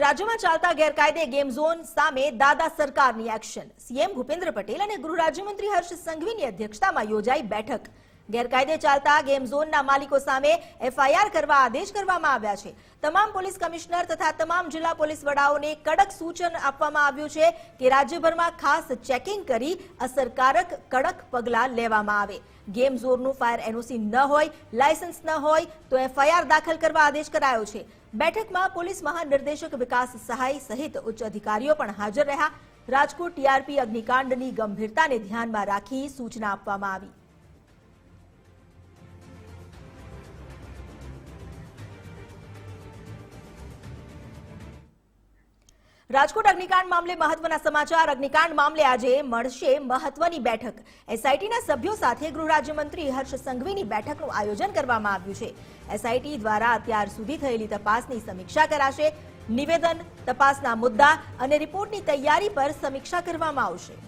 રાજ્યમાં ચાલતા ગેરકાયદે ગેમ ઝોન સામે દાદા સરકારની એક્શન. સીએમ ભૂપેન્દ્ર પટેલ અને ગૃહ રાજ્યમંત્રી હર્ષ સંઘવીની અધ્યક્ષતામાં યોજાઈ બેઠક. ગેરકાયદે ચાલતા ગેમ ઝોનના માલિકો સામે એફઆઈઆર કરવા આદેશ કરવામાં આવ્યા છે. તમામ પોલીસ કમિશનર તથા તમામ જિલ્લા પોલીસ વડાઓને કડક સૂચન આપવામાં આવ્યું છે કે રાજ્યભરમાં ખાસ ચેકિંગ કરી અસરકારક કડક પગલાં લેવામાં આવે. ગેમ ઝોનનું ફાયર એનઓસી ન હોય, લાયસન્સ ન હોય, તો એફઆઈઆર દાખલ કરવા આદેશ કરાયો છે. બેઠકમાં પોલીસ મહાનિર્દેશક વિકાસ સહાય સહિત ઉચ્ચ અધિકારીઓ પણ હાજર રહ્યા. રાજકોટ ટીઆરપી અગ્નિકાંડની ગંભીરતાને ધ્યાનમાં રાખી સૂચના આપવામાં આવી. રાજકોટ અગ્નિકાંડ મામલે મહત્વના સમાચાર. અગ્નિકાંડ મામલે આજે મળશે મહત્વની બેઠક. એસઆઈટીના સભ્યો સાથે ગૃહ રાજ્યમંત્રી હર્ષ સંઘવીની બેઠકનું આયોજન કરવામાં આવ્યું છે. એસઆઈટી દ્વારા અત્યાર સુધી થયેલી તપાસની સમીક્ષા કરાશે. નિવેદન, તપાસના મુદ્દા અને રિપોર્ટની તૈયારી પર સમીક્ષા કરવામાં આવશે.